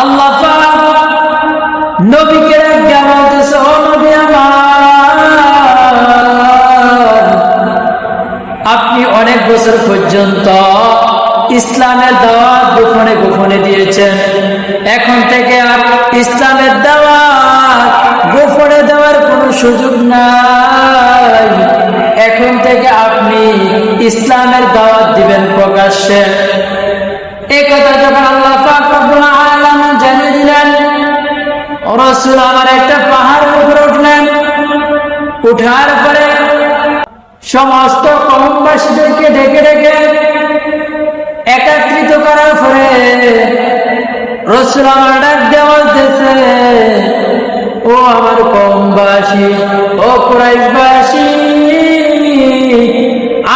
আল্লাহ নবীকে আপনি অনেক বছর পর্যন্ত ইসলামের দাওয়াত গোপনে গোপনে দিয়েছেন। এখন থেকে আর ইসলামের দাওয়াত গোপনে দেওয়ার কোনো সুযোগ নাই। এখন থেকে আপনি ইসলামের দাওয়াত দিবেন প্রকাশ্যে। এই কথা যখন আল্লাহ রসুল আমার একটা পাহাড়ের উপরে উঠলেন। উঠার পরে সমস্ত কমবাসীদেরকে ডেকে ডেকে একত্রিত করার পরে রসুল আমার ডাক দেওয়া ও আমার কমবাসী, ও কুরাইশবাসী,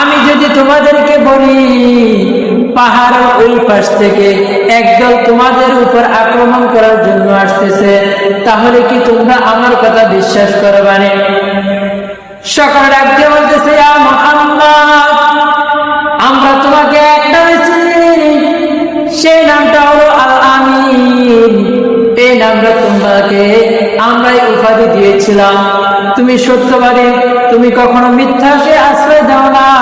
আমি যদি তোমাদেরকে বলি পাহাড়ের ওই পাশ থেকে একদল তোমাদের উপর আক্রমণ করার জন্য আসতেছে। তাহলে কি তোমরা আমার কথা বিশ্বাস করবানে সকাল ডাক দিয়ে বলতেছে আমরা তোমাকে একটা সেই নামটা হলো আল আমিন এই নামটা তোমাকে আমরাই উপাধি দিয়েছিলাম। তুমি সত্যবাদী, তুমি কখনো মিথ্যাকে আশ্রয় দাও কখনো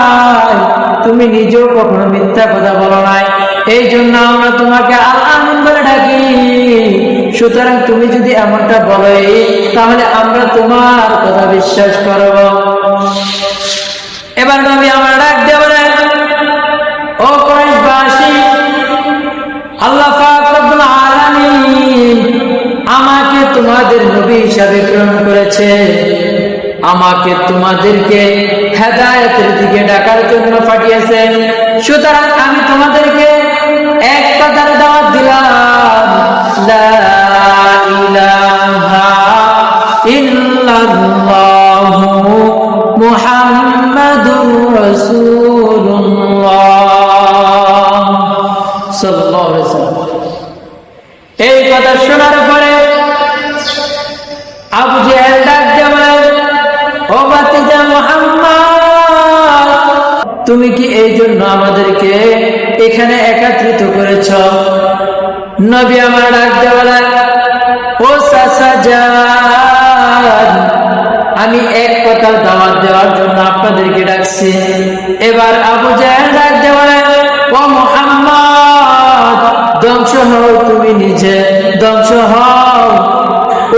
মিথ্যা কথা বলো নাই। এই জন্য আমরা তোমাকে আল আমিন বলে ডাকি। সুতরাং তুমি যদি এমনটা বলো তাহলে আমরা তোমার কথা বিশ্বাস করব। এবার নবী আমার ডাক বলেন, ও কোরাইশবাসী, আল্লাহ আমাকে তোমাদের নবী হিসাবে প্রেরণ করেছে। আমাকে তোমাদেরকে হেদায়েতের দিকে ডাকার জন্য পাঠিয়েছে সুতরাং আমি তোমাদেরকে এক কথার দাওয়াত দিলাম। এই কথা শোনার তুমি কি এই জন্য আমাদেরকে এখানে একত্রিত করেছ? নবী আমার ডাক দিয়ে বলে, ও আমি এক কথার দাওয়াত দেওয়ার জন্য আপনাদেরকে ডাকছি। এবার আবু জাহেল ডাক দিয়ে বলে, ও মোহাম্মদ ধ্বংস হও তুমি নিজে ধ্বংস হও।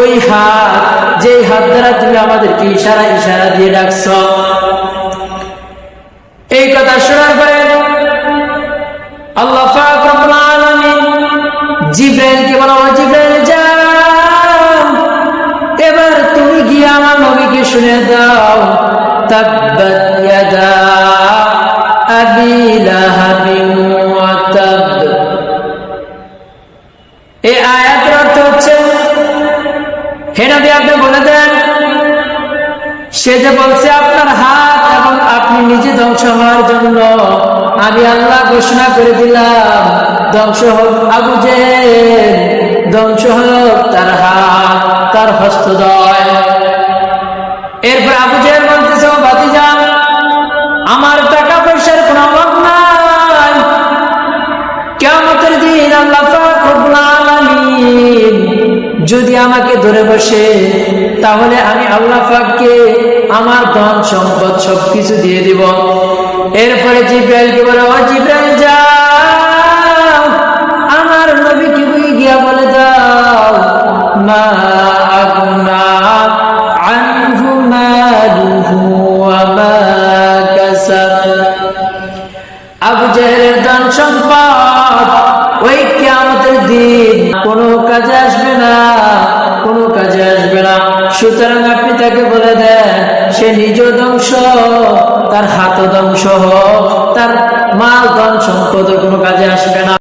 ওই হাত যেই হাত দ্বারা তুমি আমাদেরকে ইশারা ইশারা দিয়ে ডাকছ এই কথা শোনার পরে আল্লাহ জিব্রাইলকে বলা ও জিব্রাইল এবার তুমি গিয়ে আমার নবীকে শুনে দাও। তাব্বাত হচ্ছে, হে নবী, আপনি বলে দেন সে যে বলছে আপনার হাত এবং আপনি নিজে ধ্বংস হওয়ার জন্য, আমি আল্লাহ ঘোষণা করে দিলাম, ধ্বংস হোক আবু যে ধ্বংস হোক তার হাত, তার হস্তদয়। এরপর আবু জেহেল বলতেছে, ও বাতিজা আমার টাকা পয়সার কোনো অভাব নাই। কেমতের দিন আল্লাহ যদি আমাকে ধরে বসে তাহলে আমি আল্লাহ পাককে আমার ধন সম্পদ সবকিছু দিয়ে দিব। এরপরে জিব্রাইলকে বলে, ও জিব্রাইল, যাও। আমার নবীকে গিয়া বলে দাও, মা আবু জেহেলের ধন সম্পদ সুতরাং আপনি তাকে বলে দেন, সে নিজ ধ্বংস, তার হাত ধ্বংস হোক, তার মাল সম্পদ কোনো কাজে আসবে না।